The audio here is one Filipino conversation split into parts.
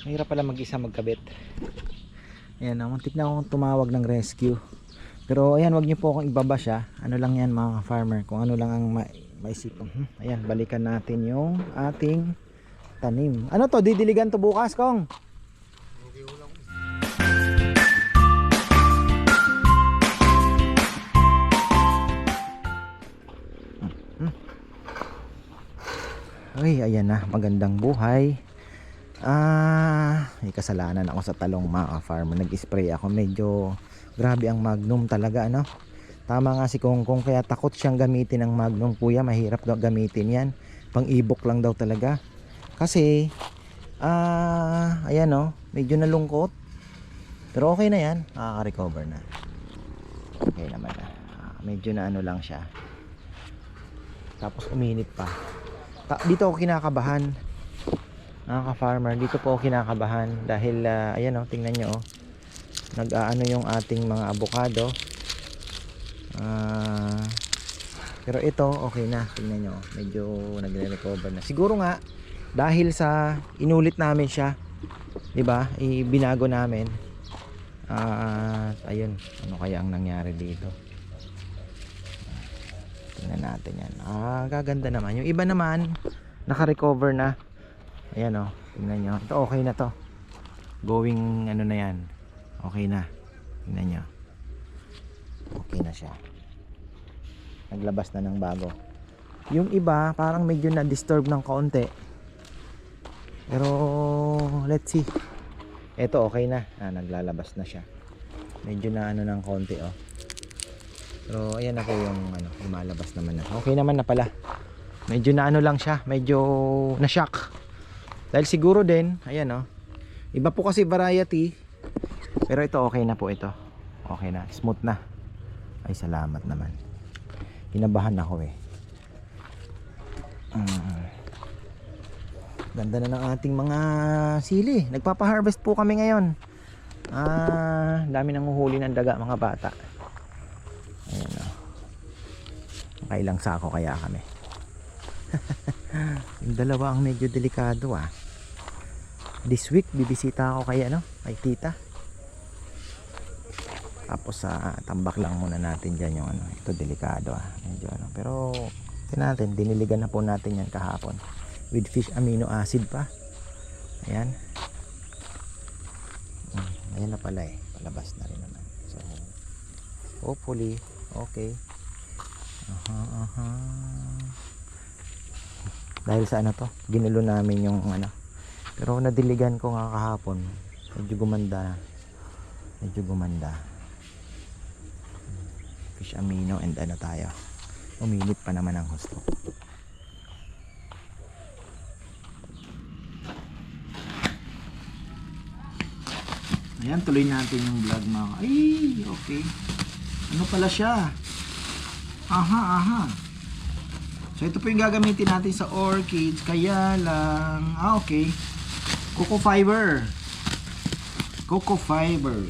Mahirap pala mag-isa magkabit. Ayan, ah, muntik na akong tumawag ng rescue. Pero ayan, wag niyo po akong ibaba siya. Ano lang yan mga farmer, kung ano lang ang ma maisipan. Hmm, Ayan, balikan natin yung ating tanim. Ano to, didiligan to bukas, Kong? Uy, ayan na, magandang buhay. Ah, may kasalanan ako sa talong mga farmer. Nag-spray ako, medyo grabe ang Magnum talaga, ano? Tama nga si Kongkong, kaya takot siyang gamitin ang Magnum, kuya. Mahirap daw gamitin yan. Pang ibok lang daw talaga. Kasi, ah, ayan oh, medyo nalungkot. Pero okay na yan, makaka-recover na. Okay naman na. Ah, medyo na ano lang siya. Tapos uminit pa. Ta- dito ako kinakabahan. Mga ka-farmer, dito po kinakabahan dahil ah, ayan oh, tingnan nyo oh. Nag-aano yung ating mga avocado. Ah, pero ito okay na, tingnan nyo, oh. medyo nagre-recover na. Siguro nga dahil sa inulit namin siya, 'di ba? Ibinago namin. Ah, ayun, ano kaya ang nangyari dito? Tingnan natin yan. Ah, gaganda naman. Yung iba naman, naka-recover na. Ayan o, oh, tingnan nyo. Ito okay na to. Going, ano na yan. Okay na. Tingnan nyo. Okay na siya. Naglabas na ng bago. Yung iba, parang medyo na-disturb ng kaunti. Pero, let's see. Ito okay na. Ah, naglalabas na siya. Medyo na ano ng konti oh. Pero ayan na po yung ano, lumalabas naman na. Okay naman na pala. Medyo na ano lang siya, medyo na shock. Dahil siguro din, ayan oh. Iba po kasi variety. Pero ito okay na po ito. Okay na, smooth na. Ay salamat naman. Kinabahan ako eh. Mm. Ganda na ng ating mga sili. Nagpapa-harvest po kami ngayon. Ah, dami nang uhuli ng daga mga bata. Ayan o. Nakailang sako kaya kami. Yung dalawa ang medyo delikado ah. This week, bibisita ako kay ano, kay tita. Tapos sa tambak lang muna natin dyan yung ano. Ito delikado ah. Medyo ano. Pero, natin, diniligan na po natin yan kahapon. With fish amino acid pa. Ayan. Hmm, ayan na pala eh. Palabas na rin naman. So, hopefully, okay. Aha, aha. Dahil sa ano to, ginulo namin yung ano. Pero nadiligan ko nga kahapon. Medyo gumanda na. Medyo gumanda. Fish amino and ano tayo. Uminit pa naman ang gusto. Ayan, tuloy natin yung vlog mga. Ay, okay. Ano pala siya? Aha, aha. So ito po yung gagamitin natin sa orchids. Kaya lang, ah okay. Coco fiber. Coco fiber.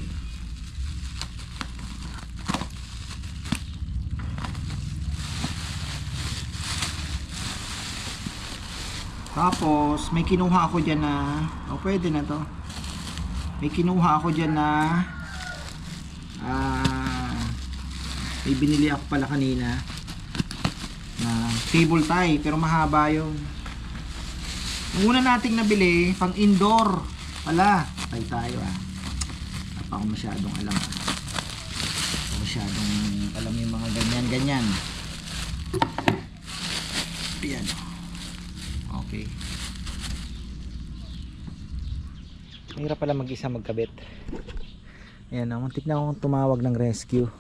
Tapos, may kinuha ako dyan na, oh pwede na to. May kinuha ako dyan na, ah, may binili ako pala kanina na table tie pero mahaba yung yung una nating nabili pang indoor. Pala tay tayo ah. Pa ako masyadong alam. Masyadong alam yung mga ganyan ganyan. Yan okay. Mahirap pala mag isa magkabit. Yan ah, muntik na akong tumawag ng rescue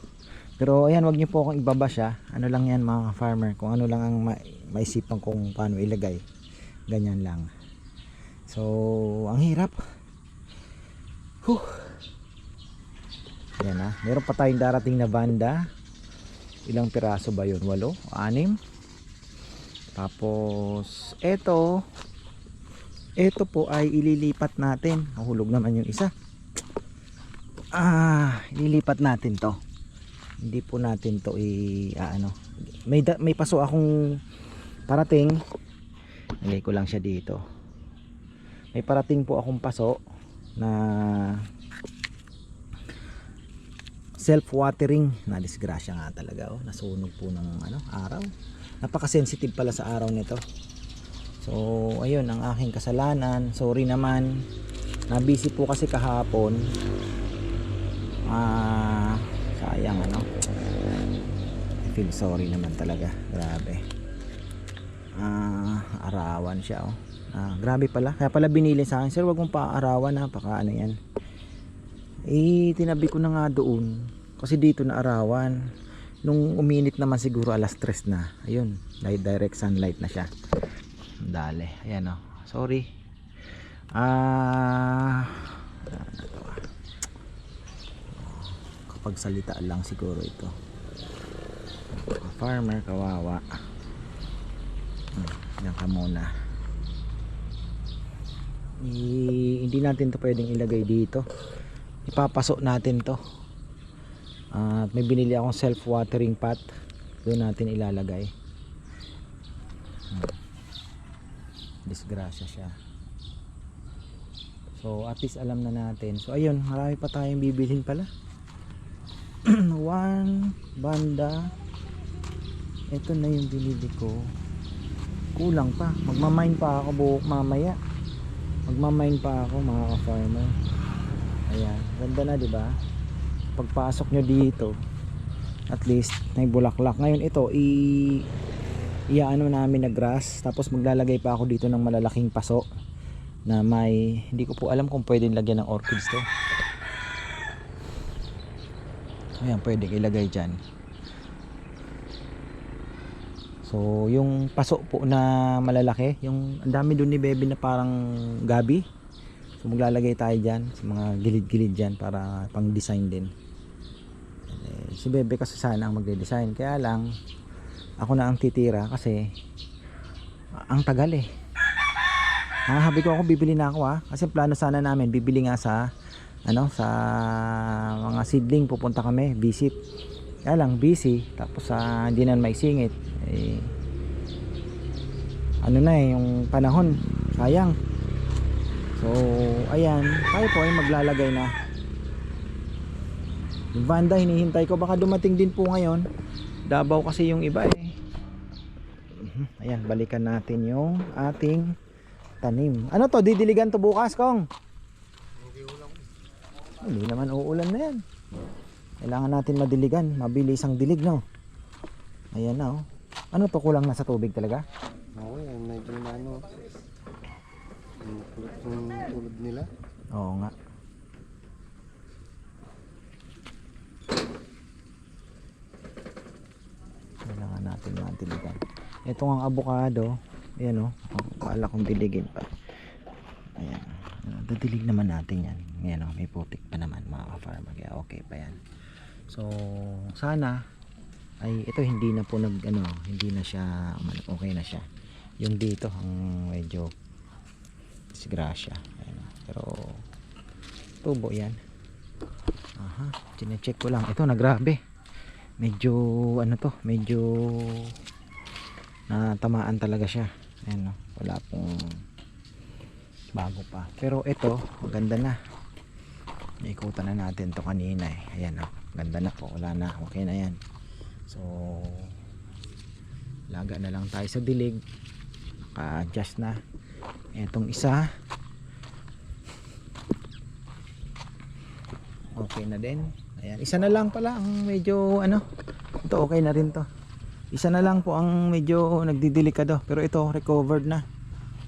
pero ayan, wag niyo po akong ibaba siya. Ano lang yan mga farmer, kung ano lang ang ma maisipan kung paano ilagay. Ganyan lang. So, ang hirap. Huh. Yan ah. Meron pa tayong darating na banda. Ilang piraso ba yun? Walo? Anim? Tapos, eto. Eto po ay ililipat natin. Nahulog naman yung isa. Ah, ililipat natin to hindi po natin to i ah, ano. May da, may paso akong parating. Nilagay ko lang siya dito. May parating po akong paso na self-watering. Na disgrasya nga talaga oh. nasunog po ng ano, araw. Napaka-sensitive pala sa araw nito. So ayun ang aking kasalanan. Sorry naman. Na busy po kasi kahapon. Ah sayang ano? I feel sorry naman talaga. Grabe. Ah arawan siya oh. Ah, grabe pala. Kaya pala binili sa akin. Sir wag mong paarawan ha? Baka ano yan. Eh tinabi ko na nga doon. Kasi dito na arawan. Nung uminit naman siguro alas 3 na. Ayun direct sunlight na siya. Dali. Ayan oh. Sorry. Ah wala na to, ah. kapag salita lang siguro ito. Farmer kawawa. Hmm, yan ka muna. I- hindi natin to pwedeng ilagay dito. Ipapasok natin to. At may binili akong self watering pot. Doon natin ilalagay. Hmm. disgrasya siya. So at least alam na natin. So ayun marami pa tayong bibilhin pala one banda. Ito na yung binili ko. Kulang pa. Magmamine pa ako buhok mamaya. Magmamine pa ako mga ka-farmer. Ayan. Ganda na ba? Pagpasok nyo dito at least may bulaklak. Ngayon ito i iaano namin na grass. Tapos maglalagay pa ako dito ng malalaking paso na may hindi ko po alam kung pwedeng lagyan ng orchids to ayan pwedeng ilagay dyan. So yung paso po na malalaki yung ang dami doon ni Bebe na parang gabi. So maglalagay tayo dyan sa mga gilid-gilid dyan para pang design din eh, si Bebe kasi sana ang magde-design. Kaya lang ako na ang titira kasi ang tagal eh. Ah, habi ko ako bibili na ako ah. Kasi plano sana namin bibili nga sa ano sa mga seedling pupunta kami visit. Kaya lang busy. Tapos ah, hindi na maisingit. Eh, ano na eh yung panahon. Sayang. So ayan. Tayo po ay maglalagay na. Yung Vanda hinihintay ko. Baka dumating din po ngayon. Davao kasi yung iba eh. Mhm. ayan balikan natin yung ating tanim. Ano to? Didiligan to bukas kong hindi naman uulan na yan. Kailangan natin madiligan. Mabilis ang dilig no? Ayan na oh. Ano to kulang na sa tubig talaga? Oo, yan, medyo na ano. Yung tulad nila. oo nga. Kailangan natin madiligan. Ito ang avocado ayan oh. Kala kong diligin pa. Ayan. Ah, dadilig naman natin yan. Ayan oh may putik pa naman mga ka-farmer. Okay pa yan. So sana ay ito hindi na po nag ano hindi na siya okay na siya. Yung dito ang medyo disgrasya. Ayan, pero tubo yan. Aha chinecheck ko lang. Ito nagrabe. Medyo ano to medyo natamaan talaga siya. Ayan oh. wala pong bago pa. Pero ito maganda na. Naikutan na natin to kanina eh. Ayan oh. ganda na po. Wala na. Okay na yan. So laga na lang tayo sa dilig. Naka adjust na. Etong isa. Okay na din. Ayan isa na lang pala ang medyo ano ito okay na rin to. Isa na lang po ang medyo nagdidelikado. Pero ito recovered na.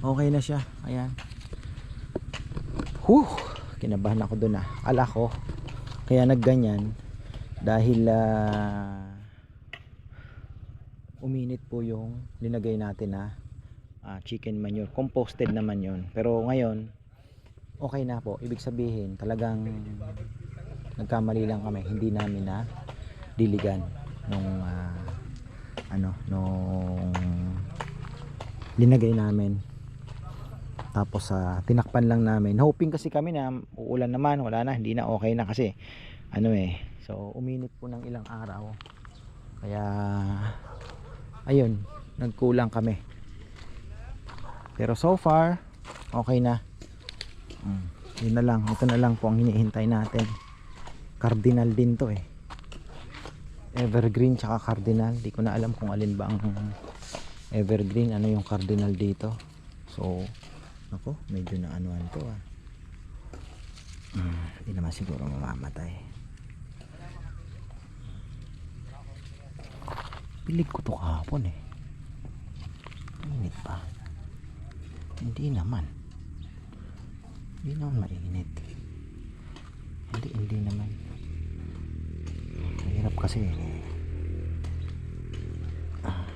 Okay na siya. Ayan Whew, kinabahan ako doon ah. Ala ko kaya nagganyan dahil ah, uminit po yung linagay natin na ah, chicken manure. Composted naman yon pero ngayon okay na po. Ibig sabihin talagang nagkamali lang kami. Hindi namin na diligan nung ah, ano nung linagay namin tapos sa tinakpan lang namin hoping kasi kami na uulan naman wala na hindi na okay na kasi ano eh so uminit po ng ilang araw kaya ayun nagkulang kami pero so far okay na Mm. Yun na lang. Ito na lang po ang hinihintay natin. Cardinal din to eh. Evergreen tsaka cardinal. Di ko na alam kung alin ba ang evergreen. Ano yung cardinal dito. So, ako, medyo na anuan to ah. Mm, Hindi naman siguro mamamatay. Pilig ko to kahapon eh. Init pa. Hindi naman. Hindi naman mainit. Hindi, hindi naman. Mahirap kasi eh. Ah.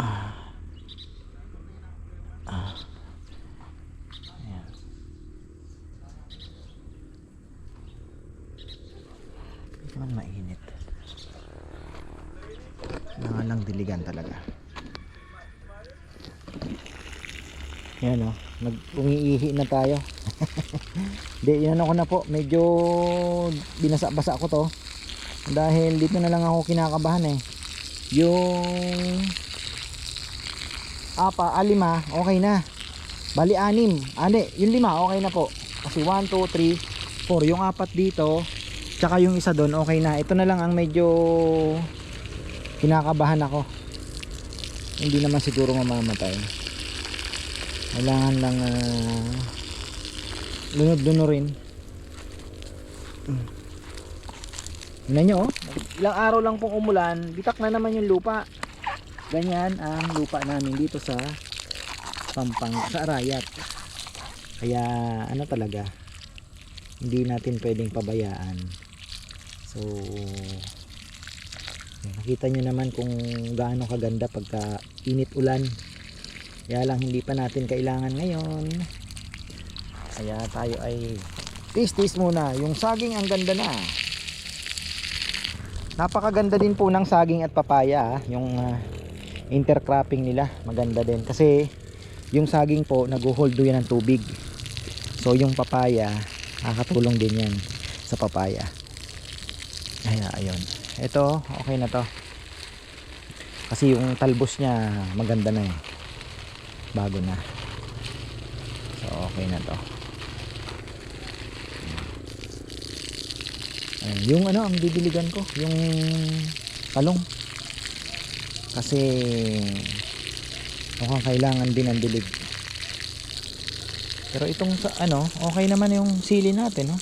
Ah. Ah. Ayan. Hindi naman mainit. Kailangan lang diligan talaga. Yan o, nag umiihi na tayo. Di, yan ako na po. Medyo binasa-basa ko to. Dahil dito na lang ako kinakabahan eh. Yung apa, alima, okay na. Bali anim. Ane, yung lima, okay na po. Kasi 1, 2, 3, 4. Yung apat dito, tsaka yung isa doon, okay na. Ito na lang ang medyo kinakabahan ako. Hindi naman siguro mamamatay. Kailangan lang uh, lunod-luno rin. Tingnan nyo, oh. ilang araw lang pong umulan, bitak na naman yung lupa. Ganyan ang lupa namin dito sa Pampang, sa Arayat. Kaya ano talaga, hindi natin pwedeng pabayaan. So, nakita nyo naman kung gaano kaganda pagka init ulan. Kaya lang hindi pa natin kailangan ngayon. Kaya tayo ay tis-tis muna. Yung saging ang ganda na. Napakaganda din po ng saging at papaya. ah. Yung ah, intercropping nila. Maganda din. Kasi yung saging po nag-hold yan ng tubig. So yung papaya, nakakatulong din yan sa papaya. Ay, ayun. Ito, okay na to. Kasi yung talbos niya maganda na eh bago na. So okay na to. Ayan, yung ano ang didiligan ko yung talong. Kasi mukhang kailangan din ang dilig. Pero itong sa ano okay naman yung sili natin no?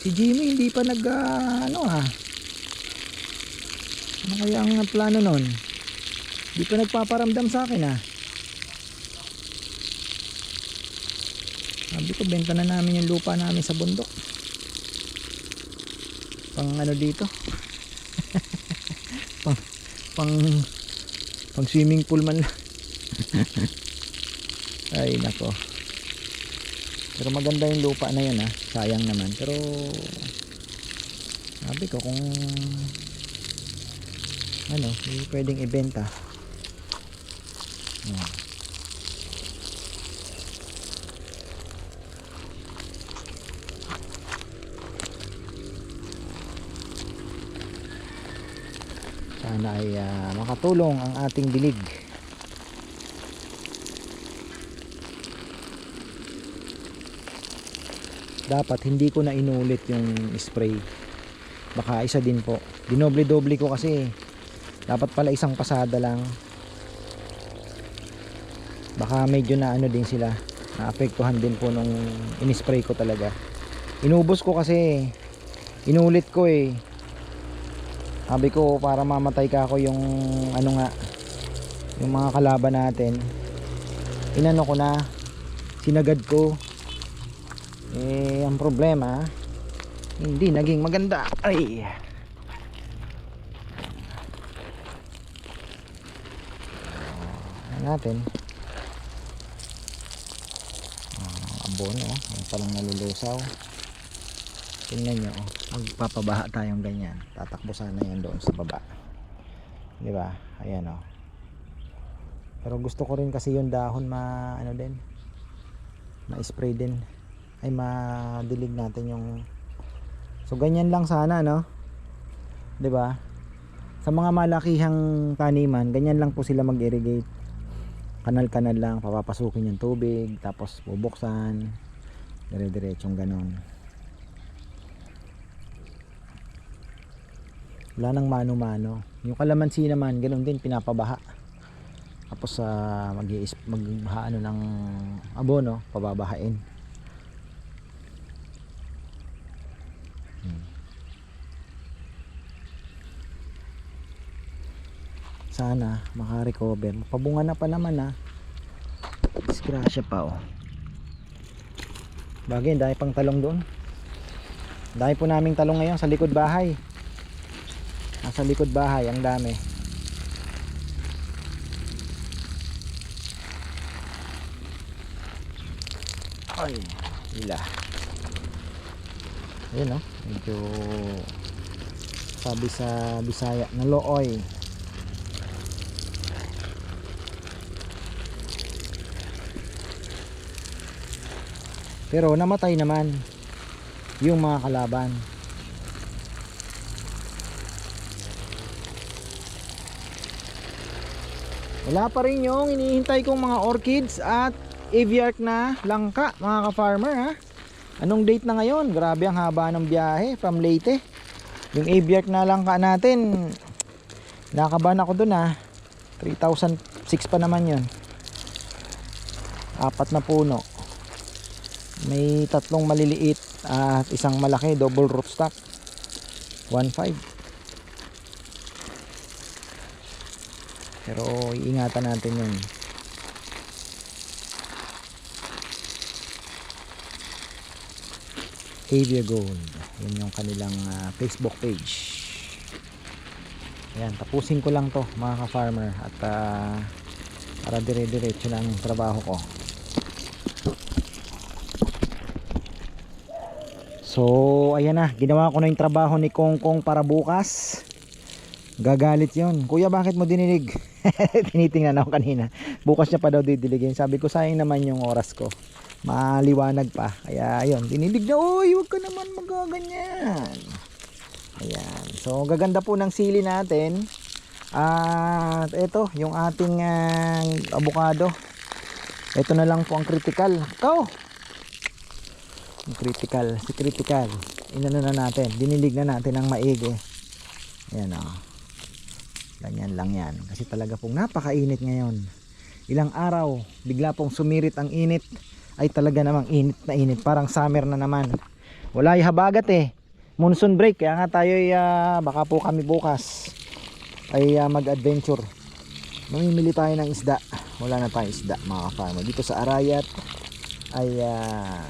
si Jimmy hindi pa nag ah, ano ah. Ano kaya ang plano nun? Hindi pa nagpaparamdam sa akin ah Ko, benta na namin yung lupa namin sa bundok. Pang ano dito? pang, pang, pang swimming pool man lang. Ay, nako. Pero maganda yung lupa na yun ah. Sayang naman. Pero, sabi ko kung ano, pwedeng ibenta. Sana ay ah, makatulong ang ating dilig. Dapat hindi ko na inulit yung spray. Baka isa din po. Dinoble doble ko kasi. Dapat pala isang pasada lang. Baka medyo na ano din sila. Naapektuhan din po nung inispray ko talaga. Inubos ko kasi. Inulit ko eh sabi ko para mamatay ka ako yung ano nga yung mga kalaban natin. Inano ko na sinagad ko. Eh ang problema hindi naging maganda. Ay! Ah, natin? Ah, abono oh. Ang palang nalulusaw tingnan nyo oh. magpapabaha tayong ganyan. Tatakbo sana yan doon sa baba. Di ba? Ayan oh. Pero gusto ko rin kasi yung dahon ma ano din ma-spray din. Ay madilig natin yung so ganyan lang sana no? 'di ba? Sa mga malakihang taniman ganyan lang po sila mag-irrigate. Kanal-kanal lang papapasukin yung tubig tapos bubuksan. Dire-diretsong ganon wala nang mano-mano. Yung kalamansi naman ganun din pinapabaha. Tapos sa mag magbaha ano ng abono pababahain. Hmm. sana makarecover. Pabunga na pa naman ha disgrasya pa oh. Bagay dahil pang talong doon. Dahil po naming talong ngayon sa likod bahay nasa likod bahay ang dami. Ay ila. Ayun oh medyo sabi sa bisaya nalooy. Pero namatay naman yung mga kalaban wala pa rin yung inihintay kong mga orchids at aviark na langka mga ka-farmer ha? Anong date na ngayon? Grabe ang haba ng biyahe from Leyte. Yung aviark na langka natin nakaban ako dun ha? 3,006 pa naman yun. Apat na puno. May tatlong maliliit at isang malaki double rootstock 1.5 pero iingatan natin yun. Avia Gold. Yun yung kanilang ah, Facebook page. Ayan, tapusin ko lang to mga ka-farmer. At ah, para dire-diretso na ang trabaho ko. So, ayan na, ginawa ko na yung trabaho ni Kong Kong para bukas. Gagalit yon Kuya, bakit mo dinilig? Tinitingnan ako kanina. Bukas niya pa daw didiligin. Sabi ko, sayang naman yung oras ko. Maliwanag pa. Kaya, ayun, dinilig na, Uy, huwag ka naman magaganyan. Ayan. So, gaganda po ng sili natin. At ito, yung ating ah, avocado. Ito na lang po ang critical. Ikaw! Yung critical, si critical. Inano na natin, dinilig na natin ng maigi. Ayan o. Ganyan lang yan. Kasi talaga pong napakainit ngayon. Ilang araw, bigla pong sumirit ang init. Ay talaga namang init na init. Parang summer na naman. Wala yung habagat eh. Monsoon break. Kaya nga tayo baka po kami bukas ay ah, mag-adventure. Mamimili tayo ng isda. Wala na tayong isda mga farmer. Dito sa Arayat ay ah,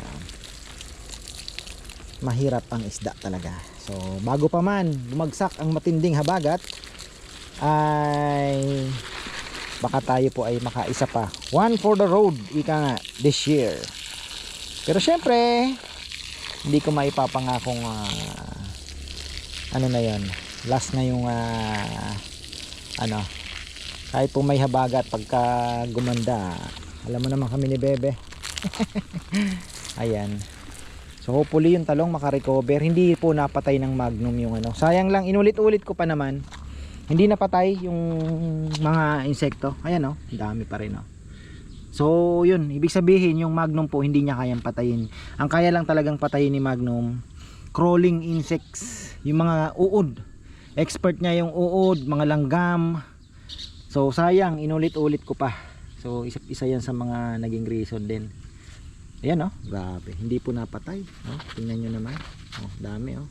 mahirap ang isda talaga. So, bago pa man bumagsak ang matinding habagat, ay baka tayo po ay makaisa pa. One for the road, ika nga, this year. Pero syempre, hindi ko maipapangakong ah, ano na yon last na yung ah, ano, kahit po may habagat pagka gumanda, alam mo naman kami ni Bebe. Ayan. So hopefully yung talong makarecover. Hindi po napatay ng magnum yung ano. Sayang lang, inulit-ulit ko pa naman. Hindi napatay yung mga insekto. Ayan oh, dami pa rin oh. So yun, ibig sabihin yung magnum po hindi niya kayang patayin. Ang kaya lang talagang patayin ni magnum, crawling insects. Yung mga uod. Expert niya yung uod, mga langgam. So sayang, inulit-ulit ko pa. So isa, isa yan sa mga naging reason din. Ayan oh, grabe. Hindi po napatay. Oh, tingnan nyo naman. Oh, dami oh.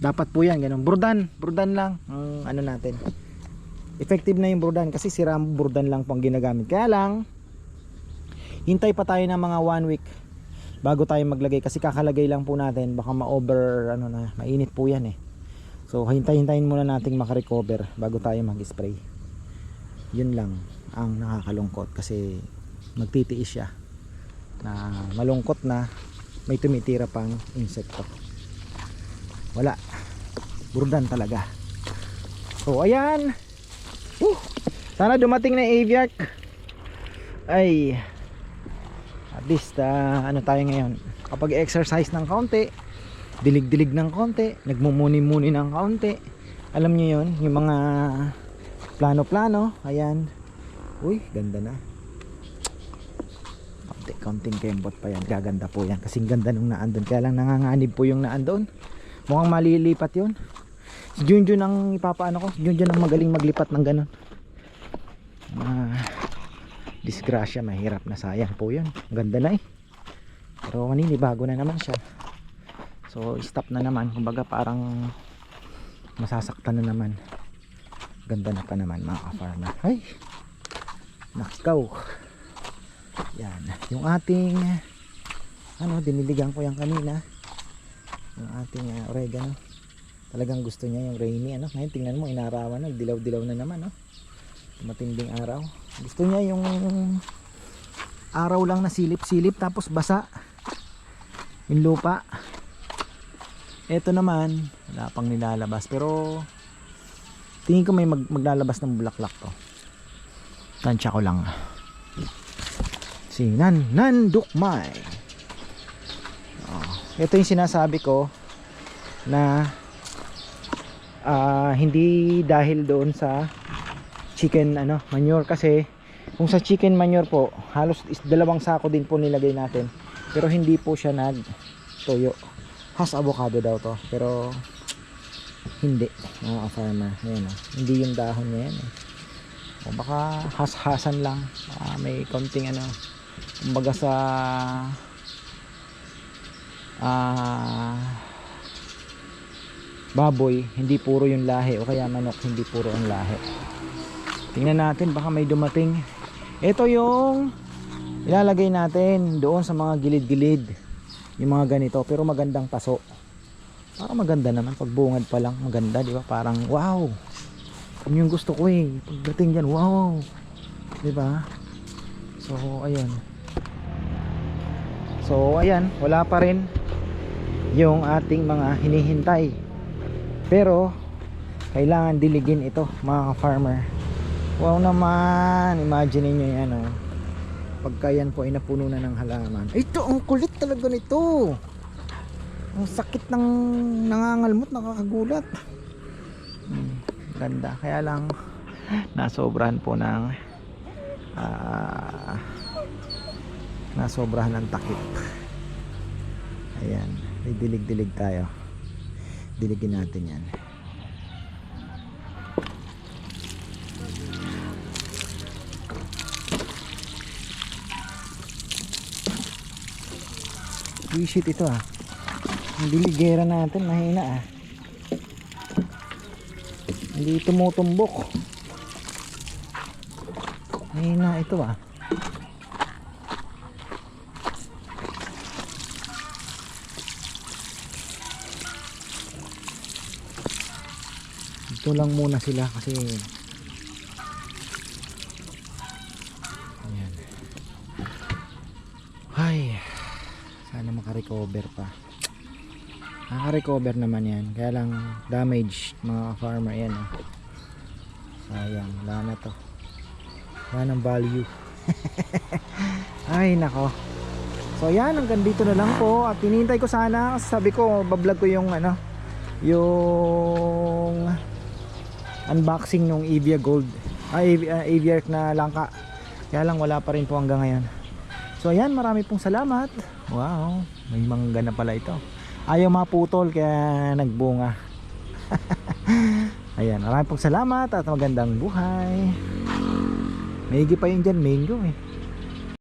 Dapat po yan, ganun. Burdan, burdan lang ang ano natin. Effective na yung burdan kasi si Ram burdan lang pang ginagamit. Kaya lang, hintay pa tayo ng mga one week bago tayo maglagay kasi kakalagay lang po natin baka ma-over ano na mainit po yan eh so hintay-hintayin muna nating makarecover bago tayo mag-spray yun lang ang nakakalungkot kasi magtitiis siya na malungkot na may tumitira pang insekto wala burdan talaga so ayan Woo! sana dumating na aviark ay at least ah, ano tayo ngayon kapag exercise ng kaunti dilig-dilig ng kaunti nagmumuni-muni ng kaunti alam nyo yun yung mga plano-plano ayan Uy, ganda na. Konti, konting kembot pa yan. Gaganda po yan. Kasing ganda nung naandun. Kaya lang nanganganib po yung naandun. Mukhang malilipat yun. Si Junjun ang ipapaano ko. Si Junjun ang magaling maglipat ng ganun. Ah, disgrasya, mahirap na sayang po yun. Ganda na eh. Pero maninibago na naman siya. So, stop na naman. Kumbaga parang masasaktan na naman. Ganda na pa naman mga ka-farmer. Ay! Nakaw! Yan. Yung ating ano, diniligan ko yan kanina. Yung ating uh, oregano. Talagang gusto niya yung rainy. Ano? Ngayon tingnan mo, inarawan na. Dilaw-dilaw na naman. No? Matinding araw. Gusto niya yung araw lang na silip-silip tapos basa. Yung lupa. Ito naman, wala pang nilalabas. Pero tingin ko may mag maglalabas ng bulaklak to. Tansya ko lang. Si Nan Nan Dukmay. Oh, ito yung sinasabi ko na ah, hindi dahil doon sa chicken ano manure. Kasi kung sa chicken manure po halos dalawang sako din po nilagay natin. Pero hindi po siya nag toyo has avocado daw to pero hindi mga farmer. Ayan o hindi yung dahon niya yan eh. o baka has-hasan lang. Ah, may konting ano kumbaga sa ah baboy hindi puro yung lahi o kaya manok hindi puro ang lahi. Tingnan natin baka may dumating. Ito yung ilalagay natin doon sa mga gilid-gilid yung mga ganito pero magandang paso. Parang maganda naman pag bungad pa lang maganda di ba? Parang wow! Yun yung gusto ko eh pagdating dyan wow! Di ba? So ayun so ayan wala pa rin yung ating mga hinihintay. Pero kailangan diligin ito mga farmer wow naman imagine niyo yan oh. Pagka yan po ay napuno na ng halaman. Ito ang kulit talaga nito. Ang sakit ng nangangalmot nakakagulat. Hmm, ganda. Kaya lang nasobrahan po ng ah nasobrahan ng takip. Ayan may dilig-dilig tayo diligin natin yan Visit ito ah. Ang diligera natin mahina ah. Hindi tumutumbok. Mahina ito ah. Ito lang muna sila kasi Ayan. Ay, sana makarecover pa. Nakarecover naman yan. Kaya lang damage mga farmer yan. Oh. Sayang, wala na to. Wala ng value. Ay, nako. So yan, hanggang dito na lang po. At hinihintay ko sana, sabi ko, bablog ko yung ano, yung unboxing ng Evia Gold. Ay, uh, Evia na langka. Kaya lang wala pa rin po hanggang ngayon. So ayan, marami pong salamat. Wow, may mangga na pala ito. Ayaw maputol kaya nagbunga. ayan, marami pong salamat at magandang buhay. May higi pa yun dyan, mango eh.